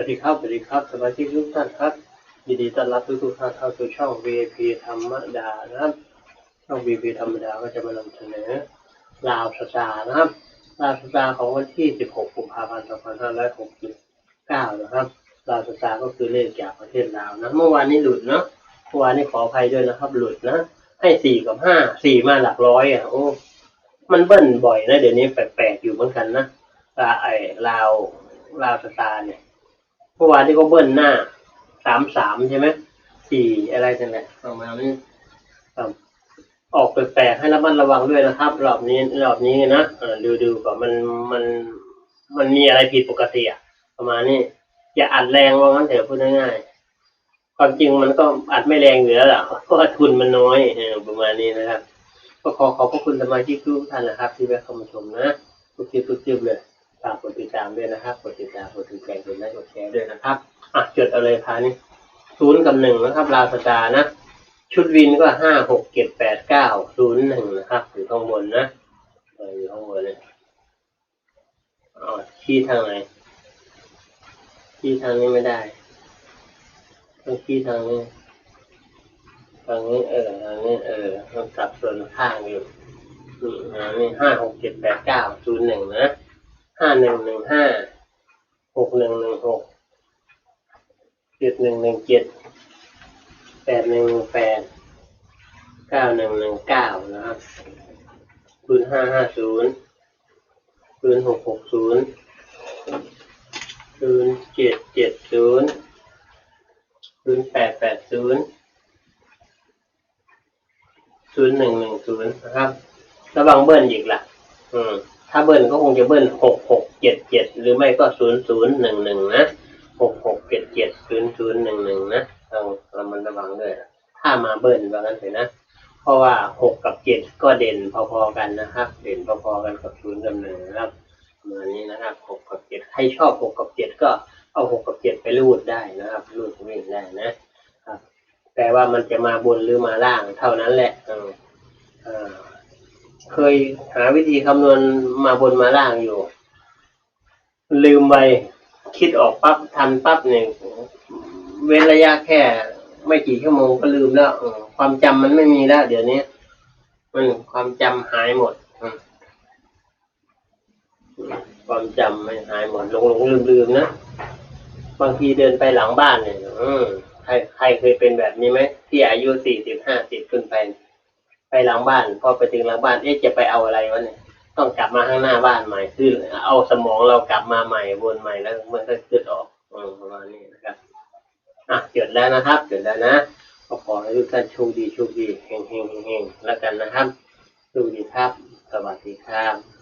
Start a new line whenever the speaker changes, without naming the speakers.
วัสดีครับสวัสดีครับ สมาชิกทุกท่านครับ ยินดีต้อนรับทุกท่านเข้าสู่ช่อง VIP ธรรมดานะครับ ช่อง VIP ธรรมดาก็จะมานำเสนอลาวสตาร์นะครับ ลาวสตาร์ของวันที่ 16 กุมภาพันธ์ 2569 นะครับ ลาวสตาร์ก็คือเลขจากประเทศลาวนะ เมื่อวานนี้หลุดเนาะ เมื่อวานนี้ขออภัยด้วยนะครับ หลุดนะ ให้สี่กับห้าสี่มาหลักร้อยอะ โอ้ มันเบิ้ลบ่อยนะ เดี๋ยวนี้แปลกๆอยู่เหมือนกันนะลาไอ้ลาวลาวสตาร์เนี่ย เมื่อวานที่เขาเบิ้ลหน้าสามสามใช่ไหมสี่อะไรนั่นแหละประมาณนี้ครับออกแปลกๆให้ระมัดระวังด้วยนะครับ รอบนี้รอบนี้นะดูดูก่อนมันมันมันมีอะไรผิดปกติอะประมาณนี้อย่าอัดแรงว่างั้นเถอะพูดง่ายๆความจริงมันก็อัดไม่แรงอยู่แล้วล่ะเพราะว่าทุนมันน้อยประมาณนี้นะครับก็ขอขอบพระคุณสมาชิกทุกท่านนะครับ ที่แวะเข้ามาชมนะทุกคลิปทุกคลิปเลย ด้วยนะครับกดติดตามกดถูกใจกดไลค์กดแชร์ด้วยนะครับอะจดเอาเลยพานี่ศูนย์กับหนึ่งนะครับ ลาสตานะ ชุดวินก็ห้าหกเจ็ดแปดเก้าศูนย์หนึ่งนะครับอยู่ข้างบนนะอยู่ข้างบนเลยอ๋อชี้ทางไหนชี้ทางนี้ไม่ได้ต้องชี้ทางนี้ทางนี้เออทางนี้เออต้องกลับส่วนข้างอยู่นี่อ่านี่ห้าหกเจ็ดแปดเก้าศูนย์หนึ่งนะ ห้าหนึ่งหนึ่งห้าหกหนึ่งหนึ่งหกเจ็ดหนึ่งหนึ่งเจ็ดแปดหนึ่งหนึ่งแปดเก้าหนึ่งหนึ่งเก้านะครับศูนย์ห้าห้าศูนย์ศูนย์หกหกศูนย์ศูนย์เจ็ดเจ็ดศูนย์ศูนย์แปดแปดศูนย์ศูนย์หนึ่งหนึ่งศูนย์นะครับ ระวังเบิ้ลอีกล่ะ อืม ถ้าเบิ้ลก็คงจะเบิ้ลหกหกเจ็ดเจ็ดหรือไม่ก็ศูนย์ศูนย์หนึ่งหนึ่งนะหกหกเจ็ดเจ็ดศูนย์ศูนย์หนึ่งหนึ่งนะต้องระมัดระวังด้วยนะถ้ามาเบิ้ลว่างั้นเถอะนะ เพราะว่าหกกับเจ็ดก็เด่นพอๆกันนะครับ เด่นพอๆกันกับศูนย์กับหนึ่งนะครับเหมือนนี้นะครับหกกับเจ็ดใครชอบหกกับเจ็ดก็เอาหกกับเจ็ดไปรูดได้นะครับ รูดวิ่งได้นะครับแต่ว่ามันจะมาบนหรือมาล่างเท่านั้นแหละอ่า เคยหาวิธีคำนวณมาบนมาล่างอยู่ ลืมไปคิดออกปั๊บทันปั๊บเนี่ยเว้นระยะแค่ ไม่กี่ชั่วโมงก็ลืมแล้วความจำมันไม่มีแล้ว เดี๋ยวนี้มันความจำหายหมดความจำไม่หายหมดหลงหลงลืมลืมๆนะบางทีเดินไปหลังบ้านเนี่ยใครใครเคยเป็นแบบนี้ไหมที่อายุสี่สิบห้าสิบขึ้นไป ไปหลังบ้าน พอไปถึงหลังบ้าน เอ๊ะจะไปเอาอะไรวะเนี่ย ต้องกลับมาข้างหน้าบ้านใหม่คือเอาสมองเรากลับมาใหม่วนใหม่แล้วมันก็ขึ้นออกประมาณนี้นะครับอะเกิดแล้วนะครับเกิดแล้วนะก็ขอให้ทุกท่านโชคดีโชคดีเฮงเฮงเฮงเฮงแล้วกันนะครับดูดีครับสวัสดีครับ